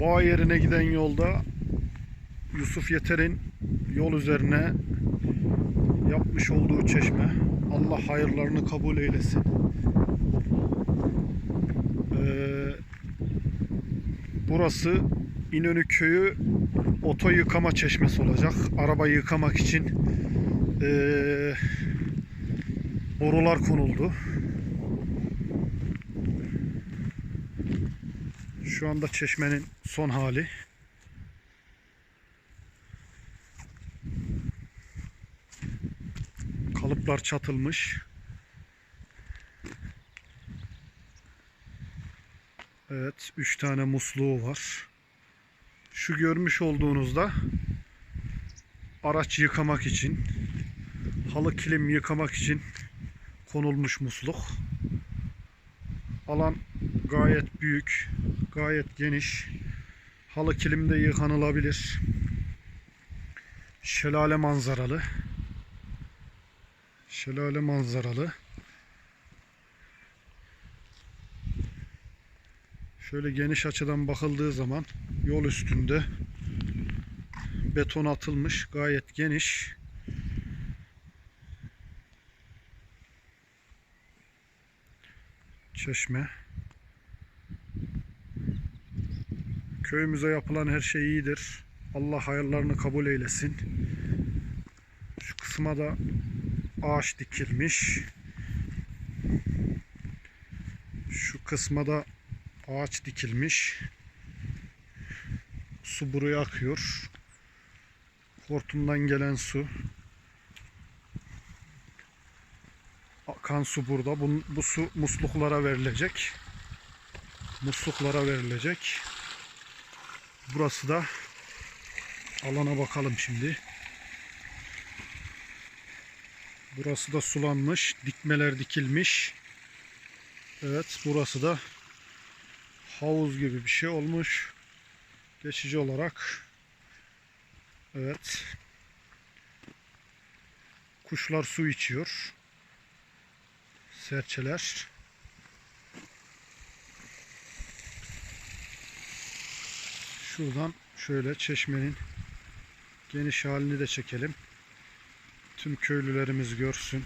Bağ yerine giden yolda Yusuf Yeter'in yol üzerine yapmış olduğu çeşme. Allah hayırlarını kabul eylesin. Ee, burası İnönü Köyü oto yıkama çeşmesi olacak. Arabayı yıkamak için ee, borular konuldu. Şu anda çeşmenin son hali. Kalıplar çatılmış. Evet, 3 tane musluğu var. Şu görmüş olduğunuzda araç yıkamak için, halı kilim yıkamak için konulmuş musluk. Alan gayet büyük, gayet geniş. Halı kilimde yıkanılabilir. Şelale manzaralı. Şelale manzaralı. Şöyle geniş açıdan bakıldığı zaman yol üstünde beton atılmış, gayet geniş. Çeşme. Köyümüze yapılan her şey iyidir. Allah hayırlarını kabul eylesin. Şu kısma da ağaç dikilmiş. Şu kısma da ağaç dikilmiş. Su buraya akıyor. Hortumdan gelen su. Akan su burada. Bu, bu su musluklara verilecek. Musluklara verilecek. Burası da alana bakalım şimdi. Burası da sulanmış. Dikmeler dikilmiş. Evet burası da havuz gibi bir şey olmuş. Geçici olarak. Evet. Kuşlar su içiyor. Serçeler. Şuradan şöyle çeşmenin geniş halini de çekelim. Tüm köylülerimiz görsün.